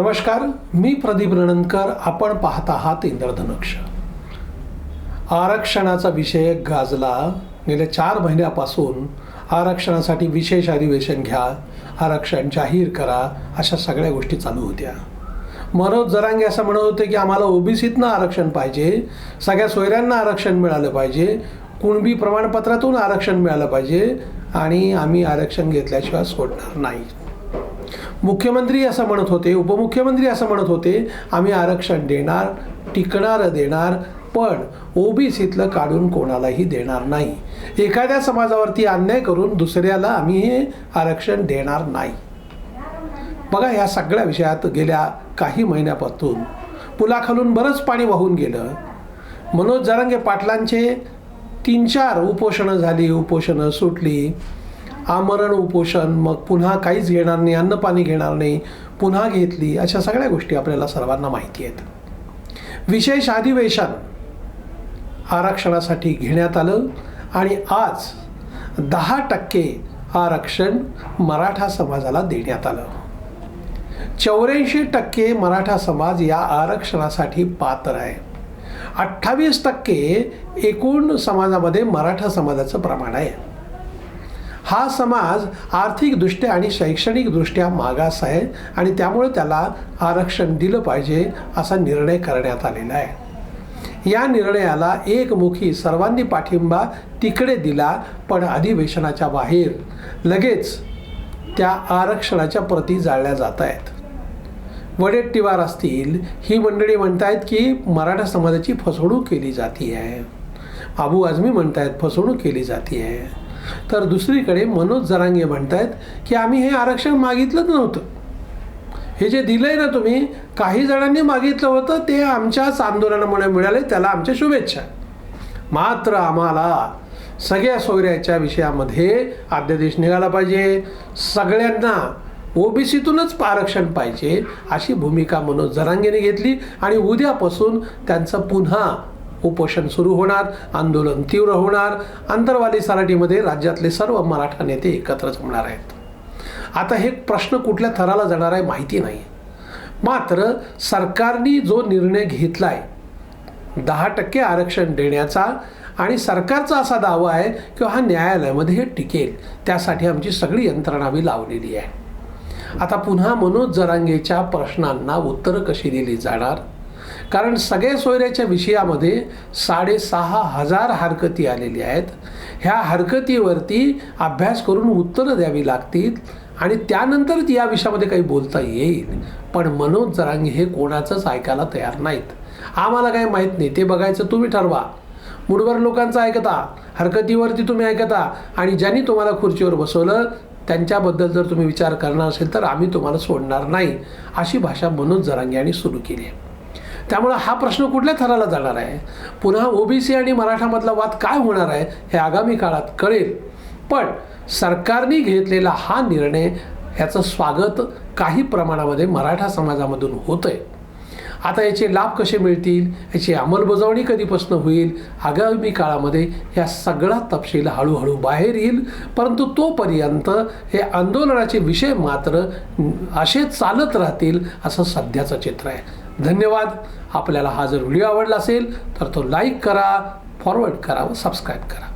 नमस्कार मी प्रदीप रणनकर आपण पाहत आहात इंद्रधनुक्ष आरक्षणाचा विषय गाजला. गेल्या चार महिन्यापासून आरक्षणासाठी विशेष अधिवेशन घ्या आरक्षण जाहीर करा अशा सगळ्या गोष्टी चालू होत्या. मनोज जरांगे असं म्हणत होते की आम्हाला ओबीसीतनं आरक्षण पाहिजे सगळ्या सोयऱ्यांना आरक्षण मिळालं पाहिजे कुणबी प्रमाणपत्रातून आरक्षण मिळालं पाहिजे आणि आम्ही आरक्षण घेतल्याशिवाय सोडणार नाही. मुख्यमंत्री असं म्हणत होते उपमुख्यमंत्री असं म्हणत होते आम्ही आरक्षण देणार टिकणारं देणार पण ओबीसीतलं काढून कोणालाही देणार नाही. एखाद्या समाजावरती अन्याय करून दुसऱ्याला आम्ही हे आरक्षण देणार नाही. बघा ह्या सगळ्या विषयात गेल्या काही महिन्यापासून पुलाखालून बरंच पाणी वाहून गेलं. मनोज जरांगे पाटलांचे तीन चार उपोषणं झाली उपोषणं सुटली. आमरण उपोषण मग पुन्हा काहीच घेणार नाही अन्न पाणी घेणार नाही पुन्हा घेतली अशा सगळ्या गोष्टी आपल्याला सर्वांना माहिती आहेत. विशेष अधिवेशन आरक्षणासाठी घेण्यात आलं आणि आज दहा टक्के आरक्षण मराठा समाजाला देण्यात आलं. चौऱ्याऐंशी टक्के मराठा समाज या आरक्षणासाठी पात्र आहे. अठ्ठावीस टक्के एकूण समाजामध्ये मराठा समाजाचं प्रमाण आहे. हा समाज आर्थिकदृष्ट्या आणि शैक्षणिकदृष्ट्या मागास आहे आणि त्यामुळे त्याला आरक्षण दिलं पाहिजे असा निर्णय करण्यात आलेला आहे. या निर्णयाला एकमुखी सर्वांनी पाठिंबा तिकडे दिला पण अधिवेशनाच्या बाहेर लगेच त्या आरक्षणाच्या प्रती जाळल्या जात आहेत. वडेट्टीवार असतील ही मंडळी म्हणतायत की मराठा समाजाची फसवणूक केली जाती आहे अबू आझमी म्हणतायत फसवणूक केली जाती आहे तर दुसरीकडे मनोज जरांगे म्हणतायत की आम्ही हे आरक्षण मागितलंच नव्हतं. हे जे दिलंय ना तुम्ही काही जणांनी मागितलं होतं ते आमच्याच आंदोलनामुळे मिळाले त्याला आमच्या शुभेच्छा. मात्र आम्हाला सगळ्या सोयऱ्याच्या विषयामध्ये अध्यादेश निघाला पाहिजे. सगळ्यांना ओबीसीतूनच आरक्षण पाहिजे अशी भूमिका मनोज जरांगेने घेतली आणि उद्यापासून त्यांचं पुन्हा उपोषण सुरू होणार आंदोलन तीव्र होणार आंतरवादी सराटीमध्ये राज्यातले सर्व मराठा नेते एकत्र जमणार आहेत. आता हे प्रश्न कुठल्या थराला जाणार आहे माहिती नाही. मात्र सरकारने जो निर्णय घेतला आहे दहा टक्के आरक्षण देण्याचा आणि सरकारचा असा दावा आहे की हा न्यायालयामध्ये हे टिकेल त्यासाठी आमची सगळी यंत्रणा लावलेली आहे. आता पुन्हा मनोज जरांगेच्या प्रश्नांना उत्तरं कशी दिली जाणार? कारण सगळे सोयऱ्याच्या विषयामध्ये साडेसहा हजार हरकती आलेली आहेत. ह्या हरकतीवरती अभ्यास करून उत्तरं द्यावी लागतील आणि त्यानंतरच या विषयामध्ये काही बोलता येईल. पण मनोज जरांगे हे कोणाचंच ऐकायला तयार नाहीत. आम्हाला काही माहीत नाही. ते बघायचं तुम्ही ठरवा. मुडवर लोकांचं ऐकता. हरकतीवरती तुम्ही ऐकता. आणि ज्यांनी तुम्हाला खुर्चीवर बसवलं त्यांच्याबद्दल जर तुम्ही विचार करणार असेल तर आम्ही तुम्हाला सोडणार नाही. अशी भाषा मनोज जरांगे यांनी सुरू केली आहे. त्यामुळं हा प्रश्न कुठल्या थराला जाणार आहे? पुन्हा ओबीसी आणि मराठामधला वाद काय होणार आहे हे आगामी काळात कळेल. पण सरकारने घेतलेला हा निर्णय याचं स्वागत काही प्रमाणामध्ये मराठा समाजामधून होतं आहे आता याचे लाभ कसे मिळतील? याची अंमलबजावणी कधीपासून होईल? आगामी काळामध्ये या सगळा तपशील हळूहळू बाहेर येईल. परंतु तोपर्यंत हे आंदोलनाचे विषय मात्र असे चालत राहतील असं सध्याचं चित्र आहे. धन्यवाद. आपल्याला हा जर व्हिडिओ आवडला असेल तर तो लाईक करा फॉरवर्ड करा व सबस्क्राईब करा.